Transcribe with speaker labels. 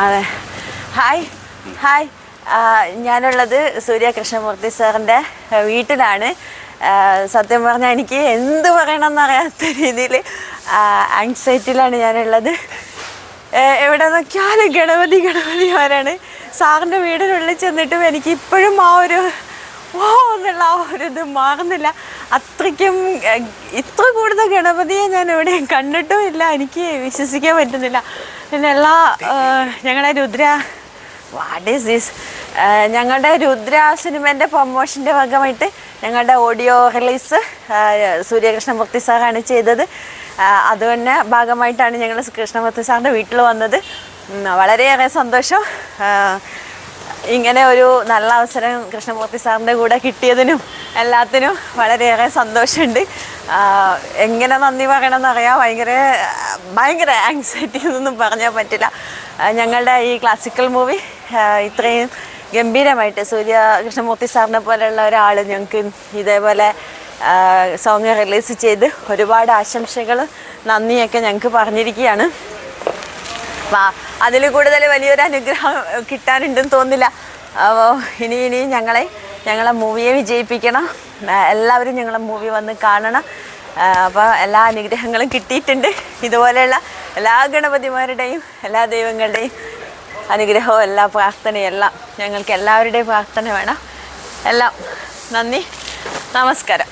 Speaker 1: അതെ. Hi hi ഞാനുള്ളത് സൂര്യ കൃഷ്ണമൂർത്തി സാറിന്റെ വീട്ടിലാണ്. സത്യം പറഞ്ഞാൽ എനിക്ക് എന്ത് പറയണമെന്ന് അറിയാത്ത രീതിയിൽ ആങ്സൈറ്റിയിലാണ് ഞാനുള്ളത്. എവിടെ നോക്കിയാലും ഗണപതി ഗണപതിമാരാണ് സാറിന്റെ വീടിനുള്ളിൽ ചെന്നിട്ടും എനിക്ക് ഇപ്പോഴും ആ ഒരു ഓ എന്നുള്ള ആ ഒരു ഇത് മാറുന്നില്ല. അത്രയ്ക്കും ഇത്ര കൂടുതൽ ഗണപതിയെ ഞാൻ എവിടെയും കണ്ടിട്ടും ഇല്ല. എനിക്ക് വിശ്വസിക്കാൻ പറ്റുന്നില്ല. പിന്നെ എല്ലാ ഞങ്ങളുടെ രുദ്ര വാട്ട് ഈസ് ദിസ് ഞങ്ങളുടെ രുദ്ര സിനിമേന്റെ പ്രൊമോഷന്റെ ഭാഗമായിട്ട് ഞങ്ങളുടെ ഓഡിയോ റിലീസ് സൂര്യകൃഷ്ണമൂർത്തി സാറാണ് ചെയ്തത്. അതുതന്നെ ഭാഗമായിട്ടാണ് ഞങ്ങൾ കൃഷ്ണമൂർത്തി സാറിന്റെ വീട്ടിൽ വന്നത്. വളരെയേറെ സന്തോഷം. ഇങ്ങനെ ഒരു നല്ല അവസരം കൃഷ്ണമൂർത്തി സാറിന്റെ കൂടെ കിട്ടിയതിനും എല്ലാത്തിനും വളരെയേറെ സന്തോഷമുണ്ട്. എങ്ങനെ നന്ദി പറയണമെന്ന് അറിയാം ഭയങ്കര ഭയങ്കര ആങ്സൈറ്റി എന്നൊന്നും പറഞ്ഞാൽ പറ്റില്ല. ഞങ്ങളുടെ ഈ ക്ലാസിക്കൽ മൂവി ഇത്രയും ഗംഭീരമായിട്ട് സൂര്യ കൃഷ്ണമൂർത്തി സാറിനെ പോലെയുള്ള ഒരാൾ ഞങ്ങൾക്ക് ഇതേപോലെ സോങ് റിലീസ് ചെയ്ത് ഒരുപാട് ആശംസകൾ നന്ദിയൊക്കെ ഞങ്ങൾക്ക് പറഞ്ഞിരിക്കുകയാണ്. വാ. അതിൽ കൂടുതൽ വലിയൊരു അനുഗ്രഹം കിട്ടാനുണ്ടെന്ന് തോന്നില്ല അപ്പോൾ ഇനി ഇനി ഞങ്ങളെ ഞങ്ങളെ മൂവിയെ വിജയിപ്പിക്കണം. എല്ലാവരും ഞങ്ങളെ മൂവി വന്ന് കാണണം. അപ്പോൾ എല്ലാ അനുഗ്രഹങ്ങളും കിട്ടിയിട്ടുണ്ട്. ഇതുപോലെയുള്ള എല്ലാ ഗണപതിമാരുടെയും എല്ലാ ദൈവങ്ങളുടെയും അനുഗ്രഹവും എല്ലാ പ്രാർത്ഥനയും എല്ലാം ഞങ്ങൾക്ക് എല്ലാവരുടെയും പ്രാർത്ഥന വേണം. എല്ലാം നന്ദി. നമസ്കാരം.